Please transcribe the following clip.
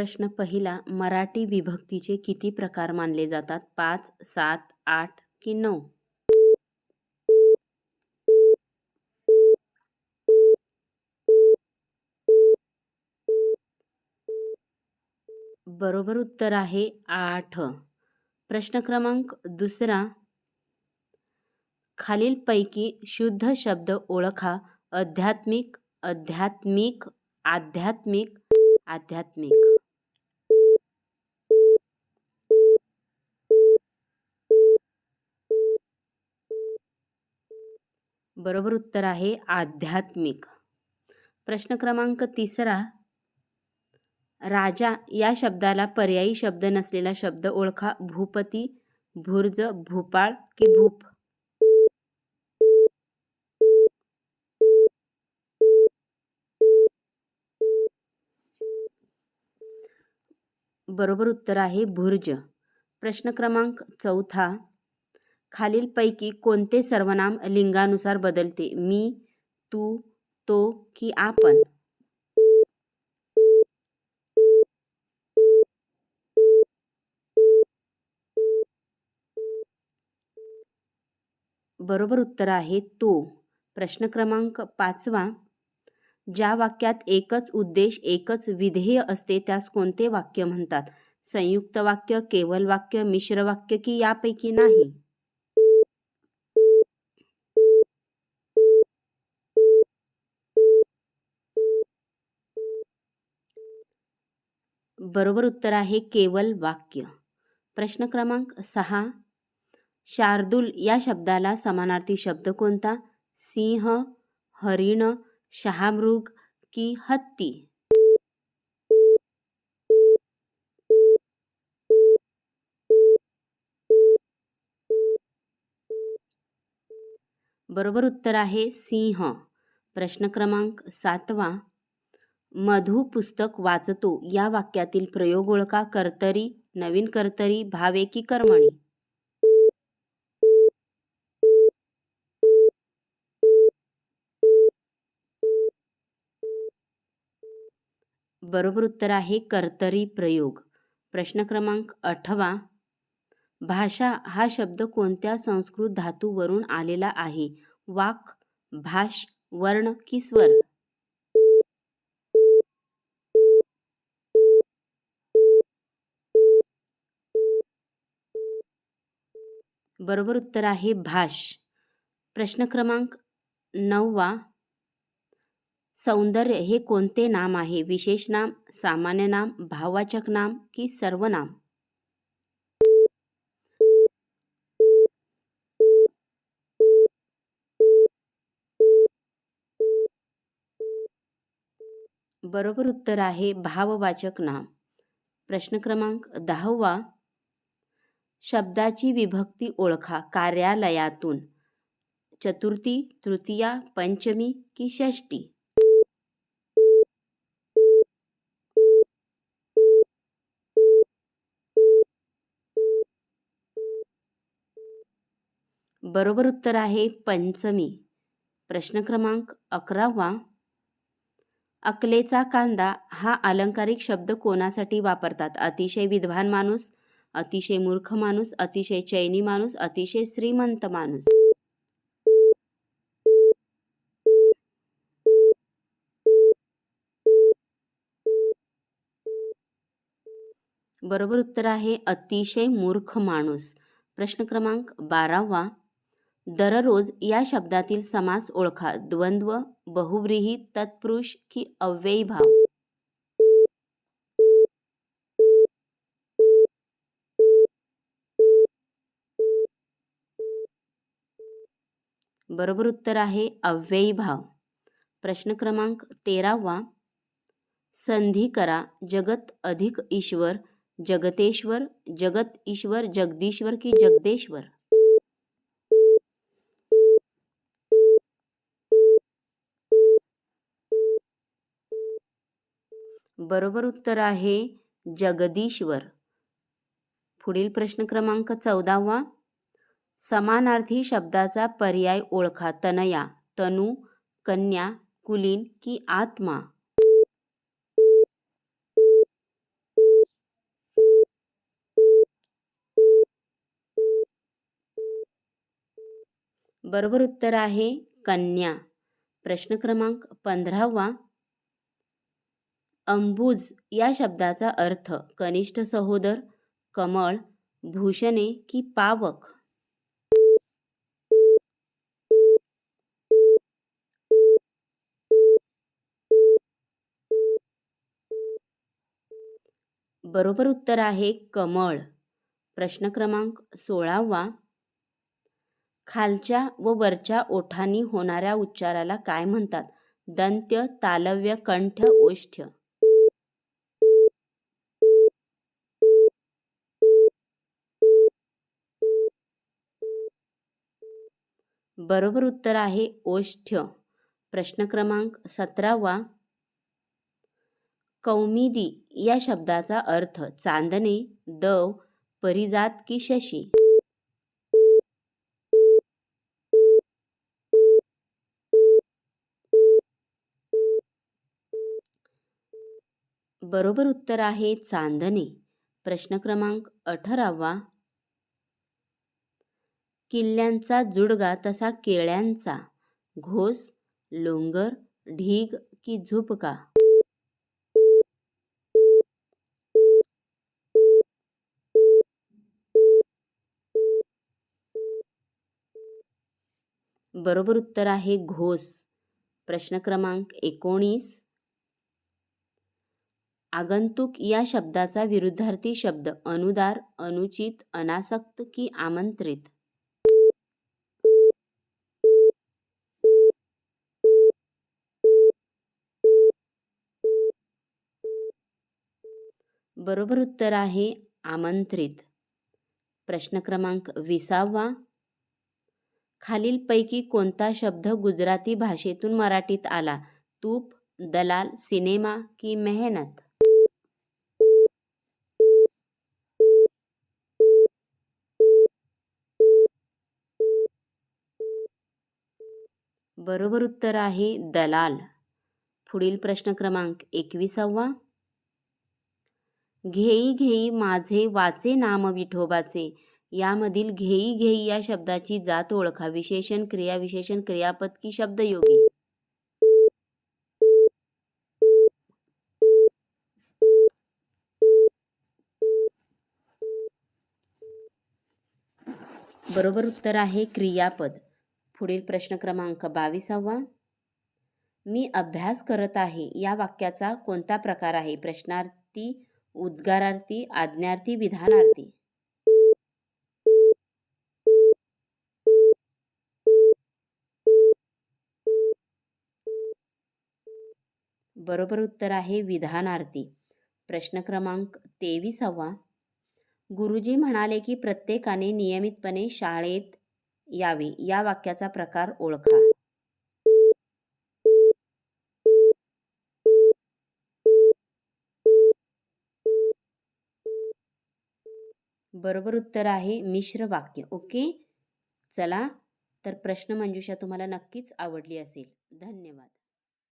प्रश्न पहिला मराठी विभक्तीचे किती प्रकार मानले जातात? पाच सात आठ की नऊ? बरोबर उत्तर आहे आठ. प्रश्न क्रमांक दुसरा. खालीलपैकी शुद्ध शब्द ओळखा. अध्यात्मिक आध्यात्मिक आध्यात्मिक आध्यात्मिक. बरोबर उत्तर आहे आध्यात्मिक. प्रश्न क्रमांक तिसरा. राजा या शब्दाला पर्यायी शब्द नसलेला शब्द ओळखा. भूपती भुर्ज भूपाळ की भूप. बरोबर उत्तर आहे भुर्ज. प्रश्न क्रमांक चौथा. खालीलपैकी कोणते सर्वनाम लिंगानुसार बदलते? मी तू तो की आपण? बरोबर उत्तर आहे तो. प्रश्न क्रमांक पाचवा. ज्या वाक्यात एकच उद्देश एकच विधेय असते त्यास कोणते वाक्य म्हणतात? संयुक्त वाक्य केवल वाक्य मिश्र वाक्य की यापैकी नाही? बरोबर उत्तर आहे केवल वाक्य. प्रश्न क्रमांक सहा. शार्दूल या शब्दाला समानार्थी शब्द कोणता? सिंह हरिण शहामृग की हत्ती? बरोबर उत्तर आहे सिंह. प्रश्न क्रमांक सातवा. मधु पुस्तक वाचतो. या वाक्यातील प्रयोग ओळखा. कर्तरी नवीन कर्तरी भावे की कर्मणी. बरोबर उत्तर आहे कर्तरी प्रयोग. प्रश्न क्रमांक आठवा भाषा हा शब्द कोणत्या संस्कृत धातूवरून आलेला आहे? वाक भाष वर्ण की स्वर? बरोबर उत्तर आहे भाष. प्रश्न क्रमांक नववा. सौंदर्य हे कोणते नाम आहे? विशेष नाम सामान्य नाम भाववाचक नाम की सर्वनाम बरोबर उत्तर आहे भाववाचक नाम. प्रश्न क्रमांक दहावा. शब्दाची विभक्ती ओळखा कार्यालयातून. चतुर्थी तृतीया पंचमी की षष्टी बरोबर उत्तर आहे पंचमी. प्रश्न क्रमांक अकरावा. अकलेचा कांदा हा अलंकारिक शब्द कोणासाठी वापरतात? अतिशय विद्वान माणूस अतिशय मूर्ख माणूस अतिशय चैनी माणूस अतिशय श्रीमंत माणूस. बरोबर उत्तर आहे अतिशय मूर्ख माणूस. प्रश्न क्रमांक बारावा. दररोज या शब्दातील समास ओळखा. द्वंद्व बहुव्रीही तत्पुरुष की अव्ययी भाव बरोबर उत्तर आहे अव्ययी भाव. प्रश्न क्रमांक तेरावा. संधी करा जगत अधिक ईश्वर जगतेश्वर जगत ईश्वर जगदीश्वर की जगदेश्वर. बरोबर उत्तर आहे जगदीश्वर. पुढील प्रश्न क्रमांक चौदावा. समानार्थी शब्दाचा पर्याय ओळखा. तनया तनु कन्या कुलीन की आत्मा? बरोबर उत्तर आहे कन्या. प्रश्न क्रमांक पंधरावा. अंबुज या शब्दाचा अर्थ कनिष्ठ सहोदर कमळ भूषणे की पावक? बरोबर उत्तर आहे कमळ. प्रश्न क्रमांक सोळावा खालच्या व वरच्या ओठांनी होणाऱ्या उच्चाराला काय म्हणतात? दंत्य तालव्य कंठ ओष्ठ्य बरोबर उत्तर आहे ओष्ठ्य प्रश्न क्रमांक सतरावा कौमिदी या शब्दाचा अर्थ चांदणे दव परिजात की शशी. बरोबर उत्तर आहे चांदणे. प्रश्न क्रमांक अठरावा. किल्ल्यांचा जुडगा तसा केळ्यांचा. घोस लोंगर ढीग की झुपका. बरोबर उत्तर आहे घोस. प्रश्न क्रमांक एकोणीस. आगंतुक या शब्दाचा विरुद्धार्थी शब्द अनुदार अनुचित अनासक्त की आमंत्रित? बरोबर उत्तर आहे आमंत्रित. प्रश्न क्रमांक विसावा. खालीलपैकी कोणता शब्द गुजराती भाषेतून मराठीत आला? तूप दलाल सिनेमा की मेहनत? बरोबर उत्तर आहे दलाल. पुढील प्रश्न क्रमांक एकविसावा. घेई घेई माझे वाचे नाम विठोबाचे. यामधील घेई घेई या शब्दाची जात ओळखा. विशेषण क्रिया विशेषण क्रियापद की शब्दयोगी. बरोबर उत्तर आहे क्रियापद. पुढील प्रश्न क्रमांक बावीसावा. मी अभ्यास करत आहे. या वाक्याचा कोणता प्रकार आहे? प्रश्नार्थी उद्गारार्थी आज्ञार्थी विधानार्थी. बरोबर उत्तर आहे विधानार्थी. प्रश्न क्रमांक तेविसावा. गुरुजी म्हणाले की प्रत्येकाने नियमितपणे शाळेत यावे. या वाक्याचा प्रकार ओळखा. बरोबर उत्तर आहे मिश्र वाक्य. ओके? चला तर प्रश्नमंजुषा तुम्हाला नक्कीच आवडली असेल. धन्यवाद.